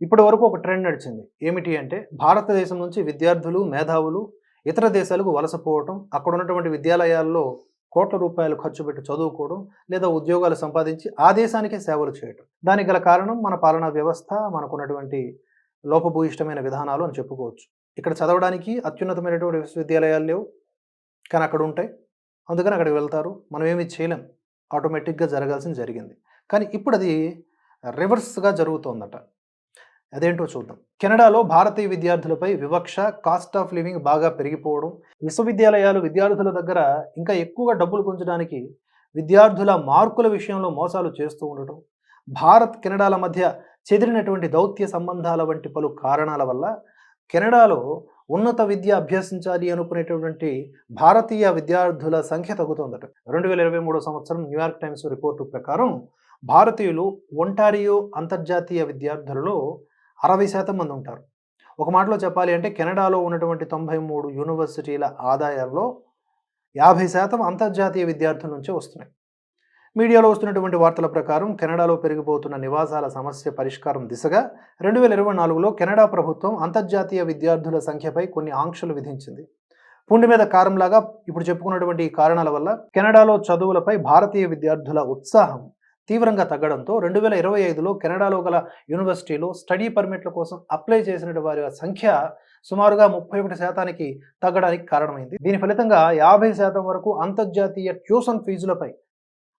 ఇప్పటి వరకు ఒక ట్రెండ్ నడిచింది. ఏమిటి అంటే భారతదేశం నుంచి విద్యార్థులు మేధావులు ఇతర దేశాలకు వలసపోవటం అక్కడ ఉన్నటువంటి విద్యాలయాల్లో కోట్ల రూపాయలు ఖర్చు పెట్టి చదువుకోవడం లేదా ఉద్యోగాలు సంపాదించి ఆ దేశానికే సేవలు చేయటం. దానికి గల కారణం మన పాలనా వ్యవస్థ మనకున్నటువంటి లోపభూయిష్టమైన విధానాలు అని చెప్పుకోవచ్చు. ఇక్కడ చదవడానికి అత్యున్నతమైనటువంటి విశ్వవిద్యాలయాలు లేవు కానీ అక్కడ ఉంటాయి. అందుకని అక్కడికి వెళ్తారు. మనం ఏమీ చేయలేం. ఆటోమేటిక్గా జరగాల్సింది జరిగింది. కానీ ఇప్పుడు అది రివర్స్గా జరుగుతోందట. అదేంటో చూద్దాం. కెనడాలో భారతీయ విద్యార్థులపై వివక్ష కాస్ట్ ఆఫ్ లివింగ్ బాగా పెరిగిపోవడం విశ్వవిద్యాలయాలు విద్యార్థుల దగ్గర ఇంకా ఎక్కువగా డబ్బులు గుంచడానికి విద్యార్థుల మార్కుల విషయంలో మోసాలు చేస్తూ ఉండటం భారత్ కెనడాల మధ్య చెదిరినటువంటి దౌత్య సంబంధాల వంటి పలు కారణాల వల్ల కెనడాలో ఉన్నత విద్య అభ్యసించాలి అనుకునేటటువంటి భారతీయ విద్యార్థుల సంఖ్య తగ్గుతుందట. రెండు వేల ఇరవై మూడో సంవత్సరం న్యూయార్క్ టైమ్స్ రిపోర్టు ప్రకారం భారతీయులు ఒంటారియో అంతర్జాతీయ విద్యార్థులలో అరవై శాతం మంది ఉంటారు. ఒక మాటలో చెప్పాలి అంటే కెనడాలో ఉన్నటువంటి తొంభై మూడు యూనివర్సిటీల ఆదాయాల్లో యాభై శాతం అంతర్జాతీయ విద్యార్థుల నుంచే వస్తున్నాయి. మీడియాలో వస్తున్నటువంటి వార్తల ప్రకారం కెనడాలో పెరిగిపోతున్న నివాసాల సమస్య పరిష్కారం దిశగా రెండు వేల ఇరవై నాలుగులో కెనడా ప్రభుత్వం అంతర్జాతీయ విద్యార్థుల సంఖ్యపై కొన్ని ఆంక్షలు విధించింది. పుండి మీద కారంలాగా ఇప్పుడు చెప్పుకున్నటువంటి ఈ కారణాల వల్ల కెనడాలో చదువులపై భారతీయ విద్యార్థుల ఉత్సాహం తీవ్రంగా తగ్గడంతో రెండు వేల ఇరవై ఐదులో కెనడాలో గల యూనివర్సిటీలో స్టడీ పర్మిట్ల కోసం అప్లై చేసిన వారి సంఖ్య సుమారుగా ముప్పై ఒకటి శాతానికి తగ్గడానికి కారణమైంది. దీని ఫలితంగా యాభై శాతం వరకు అంతర్జాతీయ ట్యూషన్ ఫీజులపై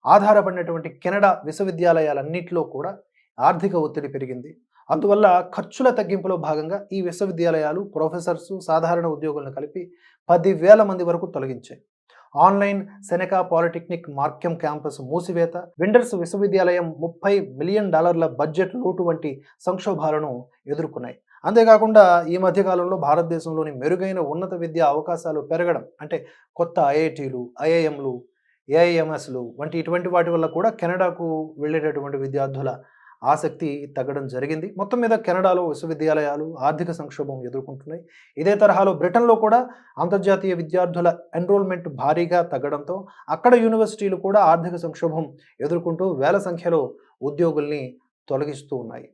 ఆధారపడినటువంటి కెనడా విశ్వవిద్యాలయాలన్నింటిలో కూడా ఆర్థిక ఒత్తిడి పెరిగింది. అందువల్ల ఖర్చుల తగ్గింపులో భాగంగా ఈ విశ్వవిద్యాలయాలు ప్రొఫెసర్సు సాధారణ ఉద్యోగులను కలిపి పదివేల మంది వరకు తొలగించాయి. Online Seneca polytechnic Markham campus మూసివేత Windsor విశ్వవిద్యాలయం ముప్పై మిలియన్ డాలర్ల బడ్జెట్ లోటు వంటి సంక్షోభాలను ఎదుర్కొన్నాయి. అంతేకాకుండా ఈ మధ్యకాలంలో భారతదేశంలోని మెరుగైన ఉన్నత విద్యా అవకాశాలు పెరగడం అంటే కొత్త ఐఐటీలు ఐఐఎంలు ఏఐఎంఎస్లు వంటి ఇటువంటి వాటి వల్ల కూడా కెనడాకు వెళ్ళేటటువంటి విద్యార్థుల ఆసక్తి తగ్గడం జరిగింది. మొత్తం మీద కెనడాలో విశ్వవిద్యాలయాలు ఆర్థిక సంక్షోభం ఎదుర్కొంటున్నాయి. ఇదే తరహాలో బ్రిటన్లో కూడా అంతర్జాతీయ విద్యార్థుల ఎన్రోల్మెంట్ భారీగా తగ్గడంతో అక్కడ యూనివర్సిటీలు కూడా ఆర్థిక సంక్షోభం ఎదుర్కొంటూ వేల సంఖ్యలో ఉద్యోగుల్ని తొలగిస్తూ ఉన్నాయి.